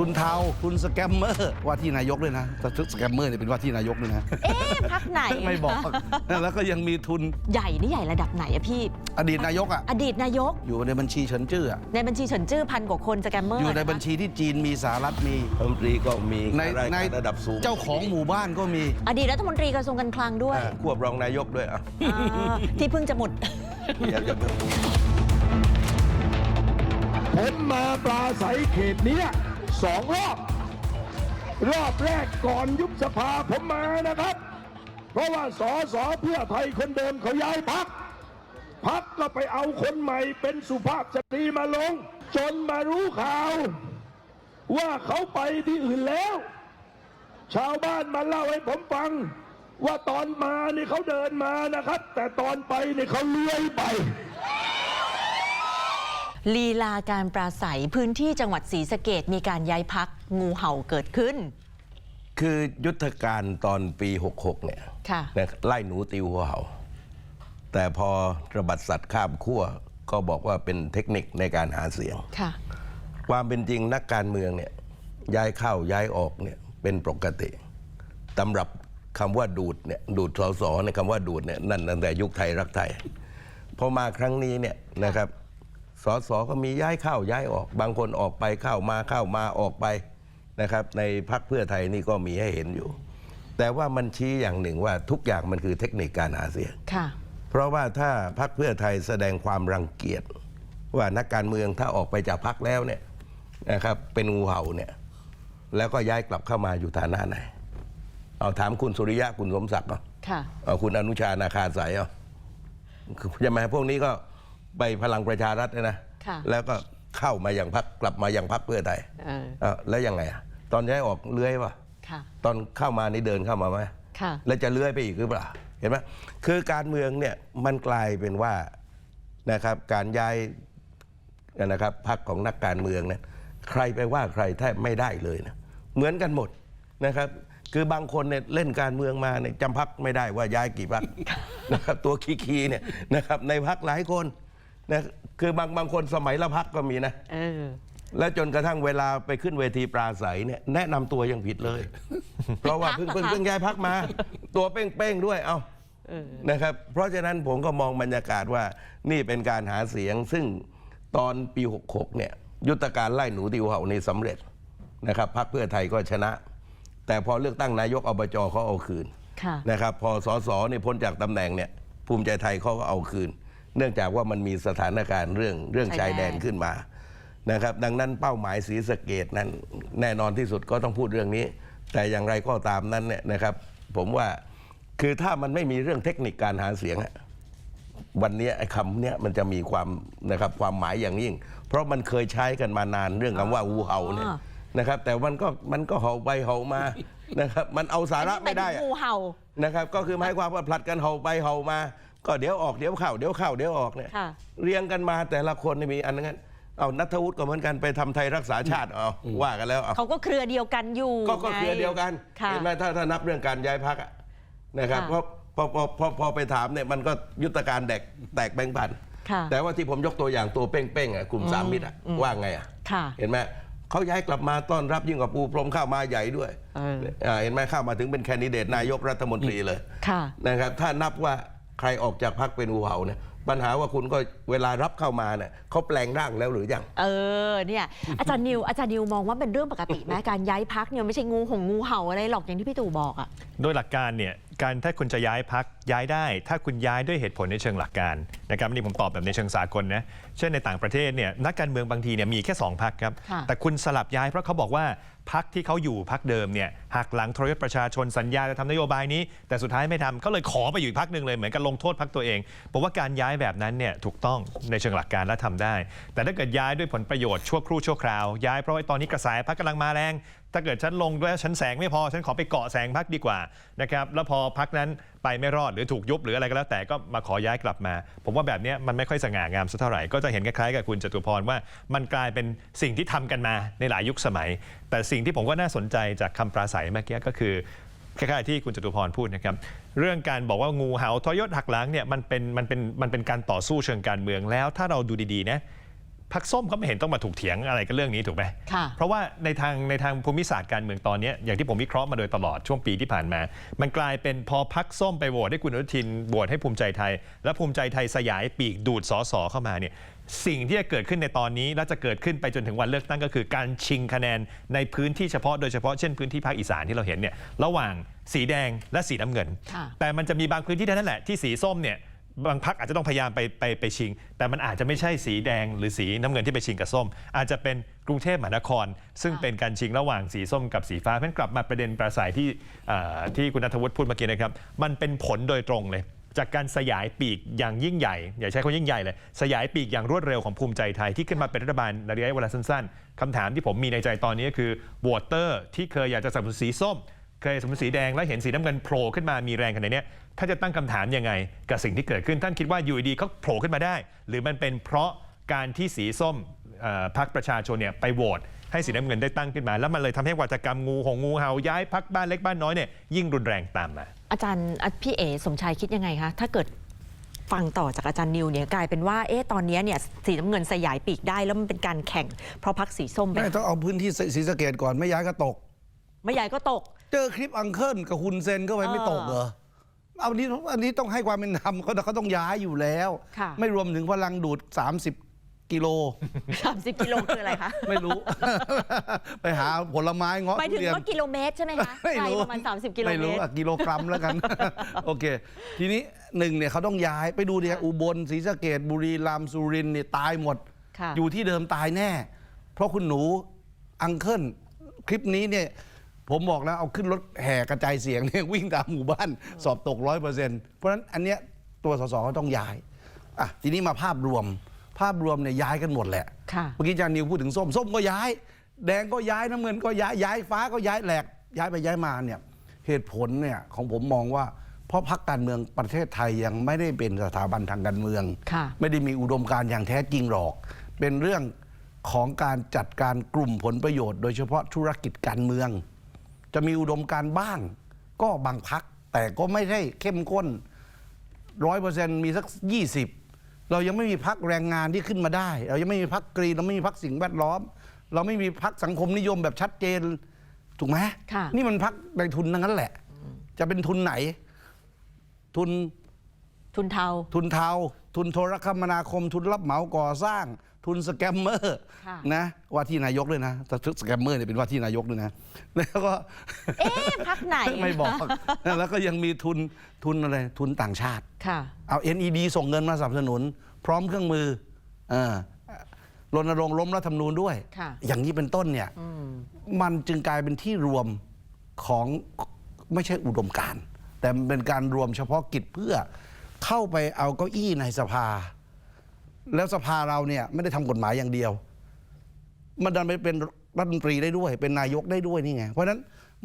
ทุนเทาทุนสแกมเมอร์ว่าที่นายกด้วยนะแต่สแกมเมอร์เนี่ยเป็นว่าที่นายกด้วยนะเอ๊ะพักไหนไม่บอกแล้วก็ยังมีทุนใหญ่นี่ใหญ่ระดับไหนอะพี่ อดีตนายกอะอดีตนายกอยู่ในบัญชีเฉินจื้ออะในบัญชีเฉินจื้อพันกว่าคนสแกมเมอร์อยู่ในบัญชีที่จีนมีสหรัฐมีรัฐมนตรีก็มีในข้าราชในการระดับสูงเจ้าของหมู่บ้านก็มี อดีตรัฐมนตรีกระทรวงการคลังด้วยอ่าควบรองนายกด้วยอะอ่าที่เพิ่งจะหมดอย่าอย่าผมมาปลาใสเขตเนี้ย สองรอบ รอบแรกก่อนยุบสภาผมมานะครับ เพราะว่าสอสอเพื่อไทยคนเดิมเขาย้ายพักพักก็ไปเอาคนใหม่เป็นสุภาพสตรีมาลง จนมารู้ข่าว ว่าเขาไปที่อื่นแล้ว ชาวบ้านมาเล่าให้ผมฟัง ว่าตอนมานี่เขาเดินมานะครับ แต่ตอนไปนี่เขาเลื้อยไป ลีลาการปราศัยพื้นที่จังหวัดศรีสะเกดมีการย้ายพักงูเห่าเกิดขึ้น คือยุทธการตอนปี 66 เนี่ยค่ะนะไล่หนูติวหัวเห่า แต่พอระบัดสัตว์ข้ามขั้วก็บอกว่าเป็นเทคนิคในการหาเสียง ค่ะ ความเป็นจริงนักการเมืองเนี่ยย้ายเข้าย้ายออกเนี่ยเป็นปกติตำรับคำว่าดูดเนี่ยดูดสอสอในยคำว่าดูดเนี่ยนั่นตั้งแต่ยุคไทยรักไทยพอมาครั้งนี้เนี่ยนะครับ สอสอก็มีย้ายเข้าย้ายออก บางคนออกไปเข้ามาเข้ามาออกไปนะครับ ในพักเพื่อไทยนี่ก็มีให้เห็นอยู่ แต่ว่ามันชี้อย่างหนึ่งว่าทุกอย่างมันคือเทคนิคการหาเสียงค่ะเพราะว่าถ้าพักเพื่อไทยแสดงความรังเกียจว่านักการเมืองถ้าออกไปจากพักแล้วเนี่ยนะครับ เป็นงูเห่าเนี่ยแล้วก็ย้ายกลับเข้ามาอยู่ฐานะไหนเอาถามคุณสุริยะคุณสมศักดิ์เอาค่ะเอาคุณอนุชานาคาสายเอาคือใช่ไหมพวกนี้ก็ ไปพลังประชารัฐเนี่ยนะค่ะแล้วก็เข้ามาอย่างพักกลับมาอย่างพักเพื่อไทยเออ เอาแล้วยังไงอะตอนย้ายออกเลื้อยป่ะค่ะ ตอนเข้ามานี่เดินเข้ามาไหม ค่ะ แล้วจะเลื้อยไปอีกหรือเปล่าเห็นไหมคือการเมืองเนี่ยมันกลายเป็นว่านะครับการย้ายนะครับพรรคของนักการเมืองเนี่ยใครไปว่าใครแทบไม่ได้เลยนะเหมือนกันหมดนะครับ คือบางคนเนี่ยเล่นการเมืองมาเนี่ยจำพักไม่ได้ว่าย้ายกี่พักนะครับตัวคีๆเนี่ยนะครับในพักหลายคน นะคือบางบางคนสมัยละพักก็มีนะ เออ แล้วจนกระทั่งเวลาไปขึ้นเวทีปราศัยเนี่ยแนะนำตัวยังผิดเลย เพราะว่าเพิ่งเพิ่งเพิ่งย้ายพักมา ตัวเป้งๆด้วยเอานะครับ เพราะฉะนั้นผมก็มองบรรยากาศว่านี่เป็นการหาเสียง ซึ่งตอนปี 66 เนี่ย ยุทธการไล่หนูติวเห่านี่สำเร็จนะครับพักเพื่อไทยก็ชนะ แต่พอเลือกตั้งนายกอบจเขาเอาคืน ค่ะ นะครับพอสสเนี่ยพ้นจากตำแหน่งเนี่ยภูมิใจไทยเขาก็เอาคืน เนื่องจากว่ามันมีสถานการณ์เรื่องเรื่องชายแดนชายแดนขึ้นมานะครับ ดังนั้นเป้าหมายสีสะเกตนั้นแน่นอนที่สุดก็ต้องพูดเรื่องนี้ แต่อย่างไรก็ตามนั้นเนี่ยนะครับ ผมว่าคือถ้ามันไม่มีเรื่องเทคนิคการหาเสียงอะวันนี้ไอ้คำเนี้ยมันจะมีความนะครับความหมายอย่างยิ่ง เพราะมันเคยใช้กันมานานเรื่องคำว่าอูเห่าเนี่ยอ๋อนะครับ แต่มันก็มันก็เห่าไปเห่ามานะครับ มันเอาสาระไม่ได้อันนี้อะเป็นงูเห่านะครับ ก็คือหมายความว่าผลัดกันเห่าไปเห่ามา ก็เดี๋ยวออกเดี๋ยวเข้าเดี๋ยวเข้าเดี๋ยวออกเนี่ยค่ะ เรียงกันมาแต่ละคนนี่มีอันนั้นเอานัทวุฒิก็เหมือนกันไปทำไทยรักษาชาติเอาว่ากันแล้วเอา เขาก็เครือเดียวกันอยู่ก็ก็ไง เครือเดียวกันค่ะ เห็นไหมถ้าถ้านับเรื่องการย้ายพักนะครับค่ะ เพราะพอพอพอพอไปถามเนี่ยมันก็ยุทธการแดกแตกแบงค์พันค่ะ แต่ว่าที่ผมยกตัวอย่างตัวเป้งๆอะกลุ่มสามมิตรอะว่าไงอะค่ะ เห็นไหมเขาย้ายกลับมาต้อนรับยิ่งกว่าปูพรมเข้ามาใหญ่ด้วยเอออ่าเห็นไหมเข้ามาถึงเป็นแคนดิเดตนายกรัฐมนตรีเลยค่ะ นะครับถ้านับว่า ใครออกจากพักเป็นงูเห่าเนี่ยปัญหาว่าคุณก็เวลารับเข้ามาเนี่ยเขาแปลงร่างแล้วหรือยัง เออเนี่ยอาจารย์นิวอาจารย์นิวมองว่าเป็นเรื่องปกติไหมการย้ายพักเนี่ยไม่ใช่งูหงงูเห่าอะไรหรอกอย่างที่พี่ตู่บอกอะโดยหลักการเนี่ยการถ้าคุณจะย้ายพักย้ายได้ ถ้าคุณย้ายด้วยเหตุผลในเชิงหลักการนะครับอันนี่ผมตอบแบบในเชิงสากลนะเช่นในต่างประเทศเนี่ยนักการเมืองบางทีเนี่ยมีแค่ 2พักครับค่ะแต่คุณสลับย้ายเพราะเขาบอกว่า พักที่เขาอยู่พักเดิมเนี่ยหักหลังทรยศประชาชนสัญญาจะทำนโยบายนี้ แต่สุดท้ายไม่ทำก็เลยขอไปอยู่อีกพักหนึ่งเลยเหมือนกับลงโทษพักตัวเองผมว่าการย้ายแบบนั้นเนี่ยถูกต้องในเชิงหลักการและทำได้ แต่ถ้าเกิดย้ายด้วยผลประโยชน์ชั่วครู่ชั่วคราว ย้ายเพราะว่าตอนนี้กระแสพักกำลังมาแรง ถ้าเกิดฉันลงด้วยฉันแสงไม่พอฉันขอไปเกาะแสงพักดีกว่านะครับแล้วพอพักนั้นไปไม่รอดหรือถูกยุบหรืออะไรก็แล้วแต่ก็มาขอย้ายกลับมา ผมว่าแบบนี้มันไม่ค่อยสง่างามสักเท่าไหร่ก็จะเห็นคล้ายๆกับคุณจตุพรว่ามันกลายเป็นสิ่งที่ทำกันมาในหลายยุคสมัย แต่สิ่งที่ผมว่าน่าสนใจจากคำปราศัยเมื่อกี้ก็คือคล้ายๆที่คุณจตุพรพูดนะครับเรื่องการบอกว่างูเห่าทรยศหักหลังเนี่ยมันเป็นมันเป็นมันเป็นการต่อสู้เชิงการเมืองแล้ว ถ้าเราดูดีๆนะ พักส้มก็ไม่เห็นต้องมาถูกเถียงอะไรกันเรื่องนี้ถูกไหมค่ะเพราะว่าในทางในทางภูมิศาสตร์การเมืองตอนเนี้ยอย่างที่ผมวิเคราะห์มาโดยตลอดช่วงปีที่ผ่านมา มันกลายเป็นพอพักส้มไปโหวตให้คุณอนุทินโหวตให้ภูมิใจไทย และภูมิใจไทยสยายปีกดูดสสเข้ามาเนี่ยสิ่งที่จะเกิดขึ้นในตอนนี้ และจะเกิดขึ้นไปจนถึงวันเลือกตั้งก็คือการชิงคะแนนในพื้นที่เฉพาะโดยเฉพาะเช่นพื้นที่ภาคอีสานที่เราเห็นเนี่ยระหว่างสีแดงและสีน้ำเงินค่ะแต่มันจะมีบางพื้นที่เท่านั้นแหละที่สีส้มเนี่ย บางพักอาจจะต้องพยายามไปไปไปชิง แต่มันอาจจะไม่ใช่สีแดงหรือสีน้ำเงินที่ไปชิงกับส้ม อาจจะเป็นกรุงเทพมหานคร ซึ่งเป็นการชิงระหว่างสีส้มกับสีฟ้าเพราะฉะนั้นกลับมาประเด็นประสัยที่เอ่อที่คุณนัทวุฒิพูดเมื่อกี้นะครับมันเป็นผลโดยตรงเลย จากการสยายปีกอย่างยิ่งใหญ่ อย่าใช้คำยิ่งใหญ่เลย สยายปีกอย่างรวดเร็วของภูมิใจไทยที่ขึ้นมาเป็นรัฐบาลในระยะเวลาสั้นๆคำถามที่ผมมีในใจตอนนี้ก็คือโหวตเตอร์ที่เคยอยากจะสนับสนุนสีส้ม เคยสมมติสีแดงแล้วเห็นสีน้ำเงินโผล่ขึ้นมามีแรงขนาดเนี้ยถ้าจะตั้งคำถามยังไงกับสิ่งที่เกิดขึ้นท่านคิดว่าอยู่ดีๆเขาโผล่ขึ้นมาได้ หรือมันเป็นเพราะการที่สีส้มเอ่อพรรคประชาชนเนี่ยไปโหวตให้สีน้ำเงินได้ตั้งขึ้นมา แล้วมันเลยทำให้วัฒกรรมงูหงงูเห่าย้ายพักบ้านเล็กบ้านน้อยเนี่ยยิ่งรุนแรงตามมา อาจารย์อะพี่เอสมชายคิดยังไงคะ ถ้าเกิดฟังต่อจากอาจารย์นิวเนี่ยกลายเป็นว่าเอ๊ะตอนเนี้ยเนี่ยสีน้ำเงินสยายปีกได้แล้วมันเป็นการแข่ง เพราะพักสีส้มไปไม่ต้องเอาพื้นที่ศรีสะเกดก่อนไม่ย้ายก็ตก ไม่ใหญ่ก็ตก เจอคลิปอังเคิลกับฮุนเซนก็ไปไม่ตกเหรอเอาอันนี้อันนี้ต้องให้ความเป็นธรรมเขาเขาต้องย้ายอยู่แล้ว ค่ะ ไม่รวมถึงพลังดูด 30 กิโล30กิโลคืออะไรคะไม่รู้ ไปหาผลไม้เงาะหมายถึทุงเรียน ว่ากิโลเมตรใช่ไหมคะไม่ไกลรู้ประมาณ 30 กิโลไม่เมรู้ตร อะกิโลกรัมแล้วกัน โอเค ทีนี้หนึ่งเนี่ยเขาต้องย้ายไปดูเนี่ยอุบลศรีสะเกดบุรีรัมย์สุรินทร์เนี่ยตายหมด ค่ะ อยู่ที่เดิมตายแน่ เพราะคุณหนูอังเคิลคลิปนี้เนี่ย ผมบอกแล้วเอาขึ้นรถแห่กระจายเสียงเนี่ยวิ่งตามหมู่บ้าน สอบตกร้อยเปอร์เซ็นต์เพราะฉะนั้นอันเนี้ยตัวสสเขาต้องย้ายอะทีนี้มาภาพรวม ภาพรวมเนี่ยย้ายกันหมดแหละค่ะ เมื่อกี้อาจารย์นิวพูดถึงส้มส้มก็ย้าย แดงก็ย้ายน้ำเงินก็ย้ายย้ายฟ้าก็ย้ายแหลก ย้ายไปย้ายมาเนี่ยเหตุผลเนี่ยของผมมองว่า เพราะพรรคการเมืองประเทศไทยยังไม่ได้เป็นสถาบันทางการเมือง ค่ะ ไม่ได้มีอุดมการณ์อย่างแท้จริงหรอก เป็นเรื่องของการจัดการกลุ่มผลประโยชน์ โดยเฉพาะธุรกิจการเมือง จะมีอุดมการณ์บ้าง ก็บางพัก แต่ก็ไม่ได้เข้มข้นร้อยเปอร์เซ็นต์มีสักยี่สิบเรายังไม่มีพักแรงงานที่ขึ้นมาได้ เรายังไม่มีพักกรีนเราไม่มีพักสิ่งแวดล้อม เราไม่มีพักสังคมนิยมแบบชัดเจน ถูกไหมค่ะนี่มันพักในทุนทั้งนั้นแหละ จะเป็นทุนไหน ทุนทุนเทา ทุนเทา ทุนโทรคมนาคม ทุนรับเหมาก่อสร้าง ทุนสแกมเมอร์ค่ะนะว่าที่นายกด้วยนะแต่สแกมเมอร์เนี่ยเป็นว่าที่นายกด้วยนะ แล้วก็เอ๊ะพักไหนไม่บอกแล้วก็ยังมีทุนทุนอะไรทุนต่างชาติค่ะเอา NED ส่งเงินมาสนับสนุน พร้อมเครื่องมือเออรณรงค์ล้มรัฐธรรมนูญด้วยค่ะอย่างนี้เป็นต้นเนี่ยมันจึงกลายเป็นที่รวมของไม่ใช่อุดมการณ์แต่มันเป็นการรวมเฉพาะกิจเพื่อเข้าไปเอาเก้าอี้ในสภา แล้วสภาเราเนี่ยไม่ได้ทำกฎหมายอย่างเดียว มันดันไปเป็นรัฐมนตรีได้ด้วย เป็นนายกได้ด้วยนี่ไง เพราะฉะนั้น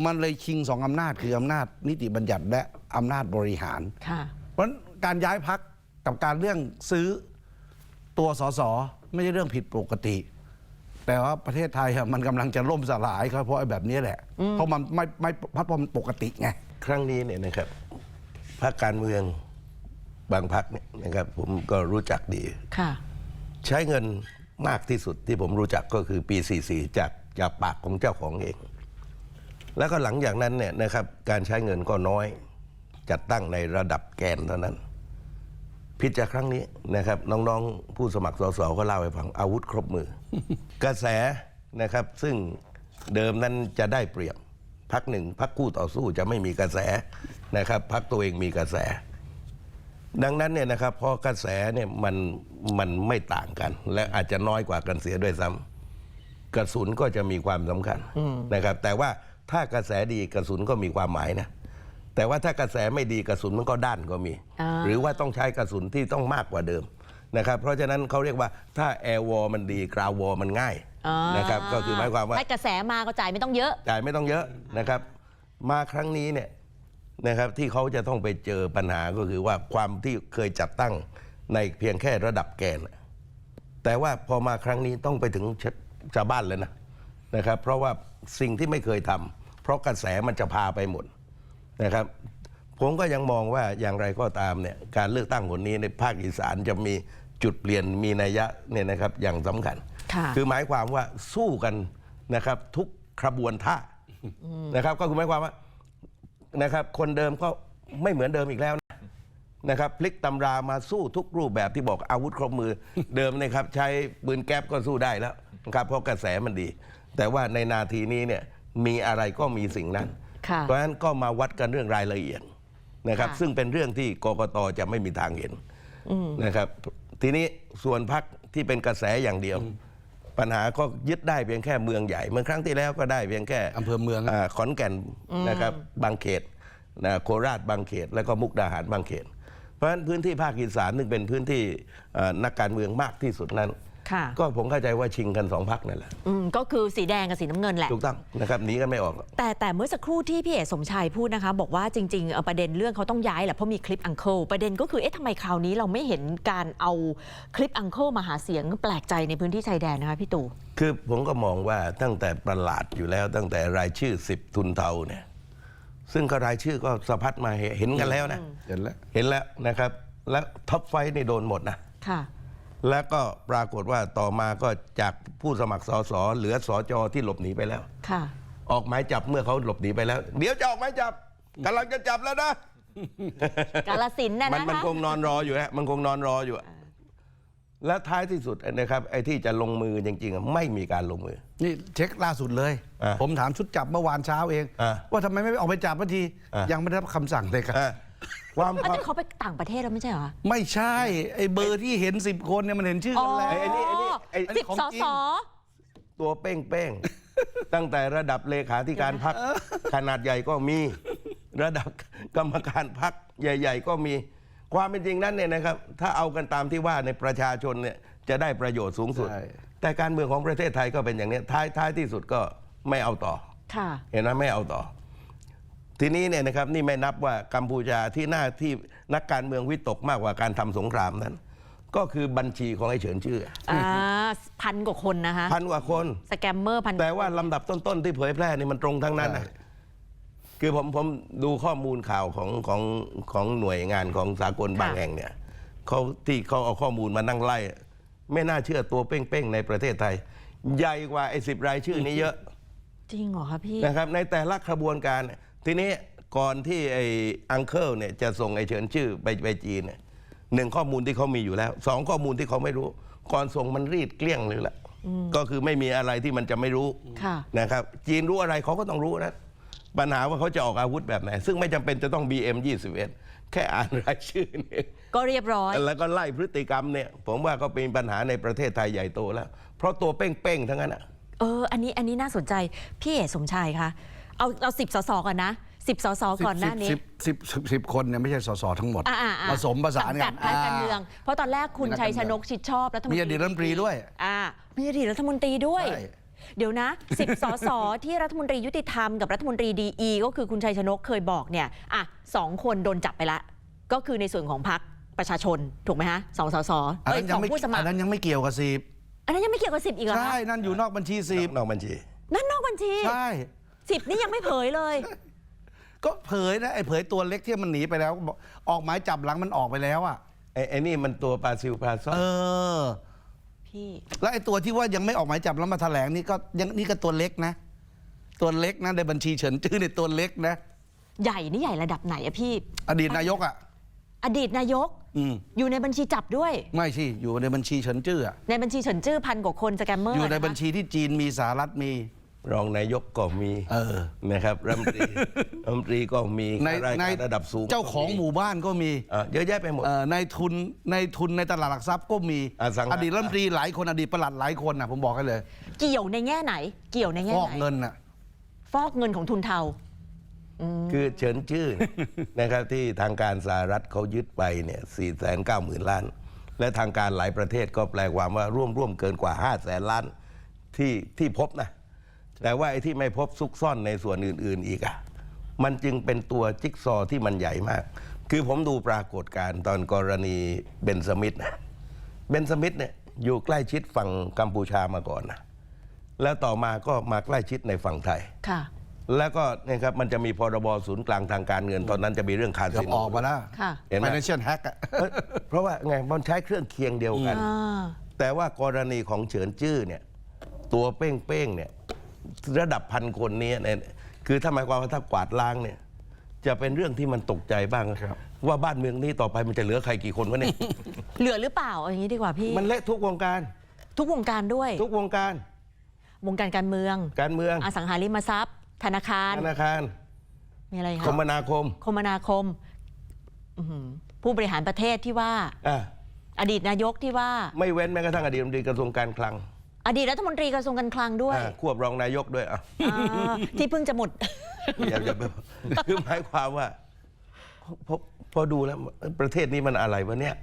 มันเลยชิงสองอำนาจคืออำนาจนิติบัญญัติและอำนาจบริหารค่ะเพราะฉะนั้นการย้ายพักกับการเรื่องซื้อตัวสสไม่ใช่เรื่องผิดปกติ แต่ว่าประเทศไทยอะมันกำลังจะล่มสลายก็เพราะไอ้แบบนี้แหละ เพราะมันไม่ไม่เพราะมันปกติไง ครั้งนี้เนี่ยนะครับพรรคการเมือง บางพรรคเนี่ยนะครับผมก็รู้จักดี ค่ะ ใช้เงินมากที่สุดที่ผมรู้จักก็คือปี 44 จากจากปากของเจ้าของเอง แล้วก็หลังจากนั้นเนี่ยนะครับการใช้เงินก็น้อย จัดตั้งในระดับแกนเท่านั้นผิดจากครั้งนี้นะครับ น้องๆ ผู้สมัครสสก็เล่าให้ฟังอาวุธครบมือ กระแสนะครับซึ่งเดิมนั้นจะได้เปรียบพักหนึ่งพักคู่ต่อสู้จะไม่มีกระแสนะครับพักตัวเองมีกระแส ดังนั้นเนี่ยนะครับพอกระแสเนี่ยมันมันไม่ต่างกัน และอาจจะน้อยกว่ากันเสียด้วยซ้ำกระสุนก็จะมีความสำคัญนะครับ แต่ว่าถ้ากระแสดีกระสุนก็มีความหมายนะแต่ว่าถ้ากระแสไม่ดีกระสุนมันก็ด้านก็มีอ่าหรือว่าต้องใช้กระสุนที่ต้องมากกว่าเดิมนะครับ เพราะฉะนั้นเขาเรียกว่าถ้าแอร์วอลมันดีกราววอลมันง่ายอ่านนะครับก็คือหมายความว่าให้กระแสมาก็จ่ายไม่ต้องเยอะจ่ายไม่ต้องเยอะนะครับ มาครั้งนี้เนี่ย นะครับที่เขาจะต้องไปเจอปัญหาก็คือว่าความที่เคยจัดตั้งในเพียงแค่ระดับแกนน่ะแต่ว่าพอมาครั้งนี้ต้องไปถึงชชาวบ้านเลยนะนะครับ เพราะว่าสิ่งที่ไม่เคยทำเพราะกระแสมันจะพาไปหมดนะครับ ผมก็ยังมองว่าอย่างไรก็ตามเนี่ยการเลือกตั้งคนนี้ในภาคอีสานจะมีจุดเปลี่ยนมีนัยยะเนี่ยนะครับอย่างสำคัญค่ะคือหมายความว่าสู้กันนะครับทุกกระบวนท่านะครับ ก็คือหมายความว่า นะครับ คนเดิมก็ไม่เหมือนเดิมอีกแล้วนะนะครับพลิกตำรามาสู้ทุกรูปแบบที่บอกอาวุธครบมือเดิมนะครับใช้ปืนแก๊ปก็สู้ได้แล้วนะครับเพราะกระแสมันดี แต่ว่าในนาทีนี้เนี่ยมีอะไรก็มีสิ่งนั้น ค่ะ เพราะฉะนั้นก็มาวัดกันเรื่องรายละเอียดนะครับ ค่ะ ซึ่งเป็นเรื่องที่กกตจะไม่มีทางเห็นนะครับ ทีนี้ส่วนพักที่เป็นกระแสอย่างเดียว ปัญหาก็ยึดได้เพียงแค่เมืองใหญ่เมื่อครั้งที่แล้วก็ได้เพียงแค่อำเภอเมืองาขอนแก่นนะครับบางเขตนะโคราชบางเขต แล้วก็มุกดาหารบางเขต เพราะฉะนั้นพื้นที่ภาคอีสานซึ่งเป็นพื้นที่เอ่อนักการเมืองมากที่สุดนั้นค่ะ ก็ผมเข้าใจว่าชิงกันสองพักนั่นแหละอืมก็คือสีแดงกับสีน้ำเงินแหละถูกต้องนะครับหนีกันไม่ออกหรอก แต่แต่เมื่อสักครู่ที่พี่เอกสมชายพูดนะคะ บอกว่าจริงๆเอ่อประเด็นเรื่องเขาต้องย้ายแหละเพราะมีคลิปอังเคิลประเด็นก็คือเอ๊ะทำไมคราวนี้เราไม่เห็นการเอาคลิปอังเคิลมาหาเสียงแปลกใจในพื้นที่ชายแดนนะคะพี่ตู่คือผมก็มองว่าตั้งแต่ประหลาดอยู่แล้วตั้งแต่รายชื่อสิบทุนเทาเนี่ยซึ่งก็รายชื่อก็สะพัดมาเห็นกันแล้วนะ เห็นแล้วเห็นแล้วนะครับ แล้วท็อปไฟว์นี่โดนหมดนะค่ะ แล้วก็ปรากฏว่าต่อมาก็จากผู้สมัครสสเหลือสจที่หลบหนีไปแล้ว ค่ะ ออกหมายจับเมื่อเขาหลบหนีไปแล้ว เดี๋ยวจะออกหมายจับกำลังจะจับแล้วนะ กาลสินธุ์นะมันนะมันคะ คงนอนรออยู่ฮะมันคงนอนรออยู่อะและท้ายที่สุดนะครับ ไอ้ที่จะลงมือจริงๆอะไม่มีการลงมือ นี่เช็คล่าสุดเลย อะผมถามชุดจับเมื่อวานเช้าเอง อะว่าทำไมไม่ออกไปจับสักที อะ ยังไม่ได้รับคำสั่งเลยครับ อะ ความเอ้ยแต่เขาไปต่างประเทศแล้วไม่ใช่เหรอไม่ใช่ไอ้เบอร์ที่เห็นสิบคนเนี่ยมันเห็นชื่อกันแล้ว ไอ้นี่ไอ้นี่ไอ้ สิบของสจริงสตัวเป้งเป้งๆ ตั้งแต่ระดับเลขาธิการพักขนาดใหญ่ก็มี ระดับกรรมการพักใหญ่ ๆ ก็มี ความเป็นจริงนั้นเนี่ยนะครับ ถ้าเอากันตามที่ว่าในประชาชนเนี่ยจะได้ประโยชน์สูงสุด ใช่ แต่การเมืองของประเทศไทยก็เป็นอย่างนี้ท้ายท้ายที่สุดก็ไม่เอาต่อ ค่ะ เห็นไหมไม่เอาต่อ ทีนี้เนี่ยนะครับนี่ไม่นับว่ากัมพูชาที่หน้าที่นักการเมืองวิตกมากกว่าการทำสงครามนั้น ก็คือบัญชีของไอ้เฉินชื่ออ่าพันกว่าคนนะคะพันกว่าคนสแกมเมอร์พันแต่ว่าลำดับต้น ๆ ที่เผยแพร่นี่มันตรงทั้งนั้นนะใช่คือผมผมดูข้อมูลข่าวของของของหน่วยงานของสากลบางแห่งเนี่ยเขาที่เขาเอาข้อมูลมานั่งไล่ ไม่น่าเชื่อตัวเป้งๆในประเทศไทย ใหญ่กว่าไอ้สิบรายชื่อนี้เยอะ จริงเหรอคะพี่นะครับ ในแต่ละขบวนการเนี่ย ทีนี้ก่อนที่ไอ้อังเคิลเนี่ยจะส่งไอ้เฉินชื่อไปไปจีนเนี่ยหนึ่งข้อมูลที่เขามีอยู่แล้วสองข้อมูลที่เขาไม่รู้ ก่อนส่งมันรีดเกลี้ยงเลยแหละก็คือไม่มีอะไรที่มันจะไม่รู้ค่ะนะครับ จีนรู้อะไรเขาก็ต้องรู้นะปัญหาว่าเขาจะออกอาวุธแบบไหน ซึ่งไม่จำเป็นจะต้อง BM 21แค่อ่านรายชื่อเนี่ยก็เรียบร้อย แล้วก็ไล่พฤติกรรมเนี่ย ผมว่าก็เป็นปัญหาในประเทศไทยใหญ่โตแล้ว เพราะตัวเป้งๆทั้งนั้นอะเออ อันนี้อันนี้น่าสนใจ พี่เอ๋สมชายคะ เอาเอาสิบสสก่อนนะสิบสสก่อนหน้านี้ สิบสิบสิบสิบคนเนี่ยไม่ใช่สสทั้งหมดอ่าอ่าอ่าผสมผสานกันสังกัดพรรคการเมือง เพราะตอนแรกคุณนักชัการยเมืองชนกชิดชอบรัฐมนตรีมีอดีตรัฐมนตรีด้วย อ่ามีอดีตรัฐมนตรีด้วย ใช่ เดี๋ยวนะสิบสสที่รัฐมนตรียุติธรรมกับรัฐมนตรีดีอีก็คือคุณชัยชนกเคยบอกเนี่ยอะสองคนโดนจับไปละ ก็คือในส่วนของพรรคประชาชนถูกไหมฮะสองสสอันเอ้ยนั้นสยัองงไม่ผู้สมัคอัรนนั้นยังไม่เกี่ยวกับสิบอันนั้นยังไม่เกี่ยวกับสิบอีกเหรอใช่คะนั่นอยู่นอกบัญชีสิบนอกบัญชี นั่นนอกบัญชี ใช่ สิบนี่ยังไม่เผยเลย ก็เผยนะไอ้เผยตัวเล็กที่มันหนีไปแล้วบอกออกหมายจับหลังมันออกไปแล้วอะ ไอ้ไอ้นี่มันตัวปลาซิลปลาซ่อนเออพี่ แล้วไอ้ตัวที่ว่ายังไม่ออกหมายจับแล้วมาแถลงนี่ก็ยังนี่ก็ตัวเล็กนะ ตัวเล็กนะในบัญชีเฉินจื้อในตัวเล็กนะ ใหญ่นี่ใหญ่ระดับไหนอะพี่ อดีตนายกอะ อดีตนายก อืม อยู่ในบัญชีจับด้วย ไม่สิอยู่ในบัญชีเฉินจื้ออะในบัญชีเฉินจื้อพันกว่าคนสแกมเมอร์อยู่ในะคะบัญชีที่จีนมีสหรัฐมี รองนายกก็มีเออนะครับรัฐมนตรีรัฐมนตรีก็มีในข้าราชในการระดับสูงเจ้าของหมู่บ้านก็มีเอ่อเยอะแยะไปหมดเอ่อในทุนในทุนในตลาดหลักทรัพย์ก็มีอสังหาอดีตรัฐมนตรีหลายคนอดีตประหลัดหลายคนนะผมบอกให้เลย เกี่ยวในแง่ไหน เกี่ยวในแง่ฟไหอกนเงินน่ะฟอกเงินของทุนเทาคือเฉินชื่อนะครับที่ทางการสหรัฐเขายึดไปเนี่ยสี่แสนเก้าหมื่นล้าน และทางการหลายประเทศก็แปลความว่าร่วมร่วมเกินกว่า5้าแสนล้านที่ที่พบนะ แต่ว่าไอ้ที่ไม่พบซุกซ่อนในส่วนอื่น ๆ อีกอะมันจึงเป็นตัวจิ๊กซอว์ที่มันใหญ่มาก คือผมดูปรากฏการณ์ตอนกรณีเบนสมิธนะเบนสมิธเนี่ยอยู่ใกล้ชิดฝั่งกัมพูชามาก่อนนะแล้วต่อมาก็มาใกล้ชิดในฝั่งไทยค่ะ แล้วก็เนี่ยครับมันจะมีพรบศูนย์กลางทางการเงินตอนนั้นจะมีเรื่องคาเกือสิบโนออกมาแล้วค่ะ เห็นไหม financial hack อะ เอ้ยเพราะว่าไงมันใช้เครื่องเคียงเดียวกันอ่าแต่ว่ากรณีของเฉินจื้อเนี่ย ตัวเป้งๆเนี่ย ระดับพันคนเนี้เนี่ยคือถ้าหมายความว่าถ้ากวาดล้างเนี่ย จะเป็นเรื่องที่มันตกใจบ้างครับว่าบ้านเมืองนี้ต่อไปมันจะเหลือใครกี่คนวะเนี่ย เหลือหรือเปล่าเอาอย่างนี้ดีกว่าพี่ มันเละทุกวงการ ทุกวงการด้วย ทุกวงการ วงการการเมือง การเมืองอสังหาริมทรัพย์ ธนาคาร ธนาคาร มีอะไรคคะมนาคม คมนาคมอื้อหือผู้บริหารประเทศที่ว่าอะอดีตนายกที่ว่า ไม่เว้นแม้กระทั่งอดีตรัฐมนตรีกระทรวงการคลัง อดีตรัฐมนตรีกระทรวงการคลังด้วยอะควบรองนายกด้วยอะ อ่าที่เพิ่งจะหมด อย่าอย่าไปคือหมายความว่าพอพอดูแล้วประเทศนี้มันอะไรวะเนี่ย